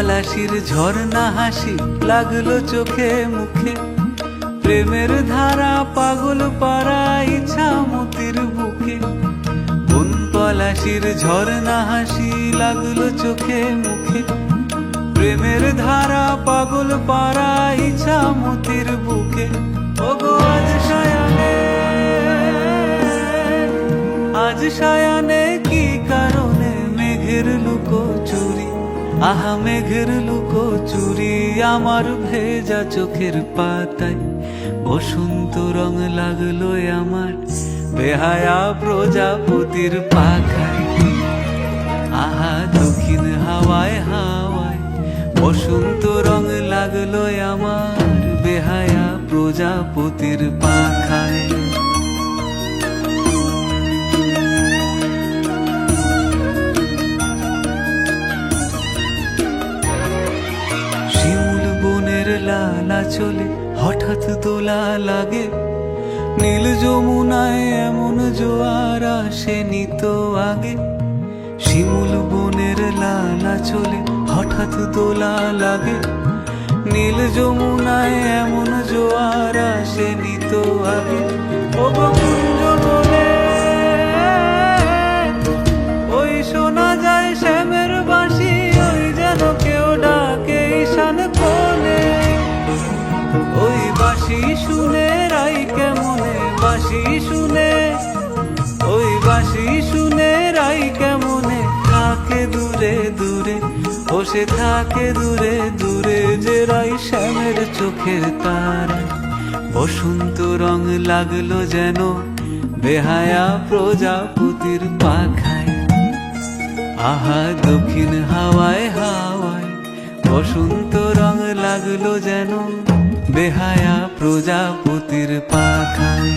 পলাশির ঝর্ণা হাসি লাগল চোখে মুখে। প্রেমের ধারা পাগল পাড়া ইচ্ছা মতির বুকে। বন পলাশির ঝর্ণা হাসি লাগল চোখে মুখে? প্রেমের ধারা পাগল পাড়া ইচ্ছা মতির বুকে। ওগো, আজ সায়ানে আজ সায়ানে কি কারণে মেঘের লুকো চুরি আহা মেঘের লুকো চুরি আমার ভেজা চোখের পাতায়। বসন্ত রং লাগল আমার বেহায়া প্রজাপতির পাখায়। আহা দক্ষিণ হাওয়ায় হাওয়ায় বসন্ত রং লাগল আমার লালা চলে হঠাৎ দোলা লাগে। নীল যমুনায় এমন জোয়ার আসেনি তো আগে। শিমুল বনের লালা চলে হঠাৎ দোলা লাগে। নীল যমুনায় এমন জোয়ার আসেনি তো আগে। ও দূরে দূরে, বসে থাকে দূরে দূরে যে রাই শ্যামের চোখের তারা। বসন্ত রং লাগল যেন বেহায়া প্রজাপতির পাখায়। আহা, দক্ষিণ হাওয়ায় হাওয়ায় বসন্ত রং লাগল যেন বেহায়া প্রজাপতির পাখায়।